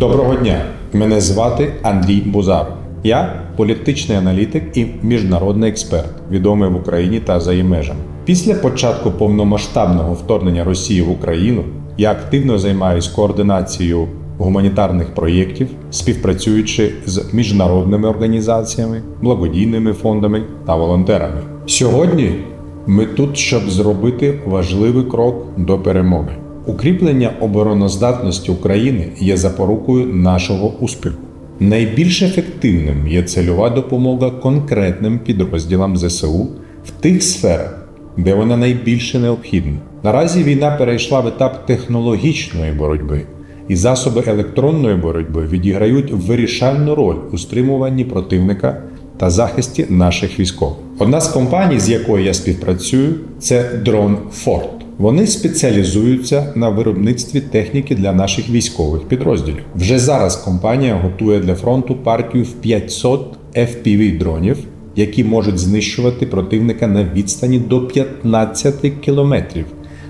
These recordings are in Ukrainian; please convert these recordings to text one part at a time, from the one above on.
Доброго дня! Мене звати Андрій Бузаров. Я політичний аналітик і міжнародний експерт, відомий в Україні та за її межами. Після початку повномасштабного вторгнення Росії в Україну я активно займаюся координацією гуманітарних проєктів, співпрацюючи з міжнародними організаціями, благодійними фондами та волонтерами. Сьогодні ми тут, щоб зробити важливий крок до перемоги. Укріплення обороноздатності України є запорукою нашого успіху. Найбільш ефективним є цільова допомога конкретним підрозділам ЗСУ в тих сферах, де вона найбільше необхідна. Наразі війна перейшла в етап технологічної боротьби, і засоби електронної боротьби відіграють вирішальну роль у стримуванні противника та захисті наших військових. Одна з компаній, з якою я співпрацюю, це Drone Fort. Вони спеціалізуються на виробництві техніки для наших військових підрозділів. Вже зараз компанія готує для фронту партію в 500 FPV дронів, які можуть знищувати противника на відстані до 15 кілометрів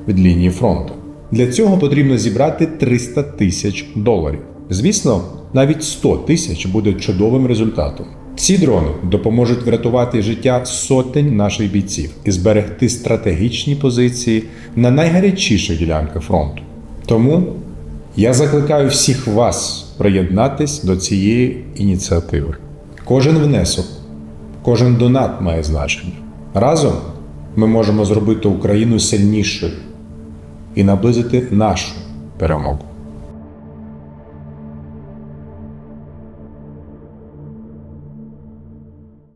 від лінії фронту. Для цього потрібно зібрати 300 тисяч доларів. Звісно, навіть 100 тисяч буде чудовим результатом. Ці дрони допоможуть врятувати життя сотень наших бійців і зберегти стратегічні позиції на найгарячіших ділянках фронту. Тому я закликаю всіх вас приєднатись до цієї ініціативи. Кожен внесок, кожен донат має значення. Разом ми можемо зробити Україну сильнішою і наблизити нашу перемогу.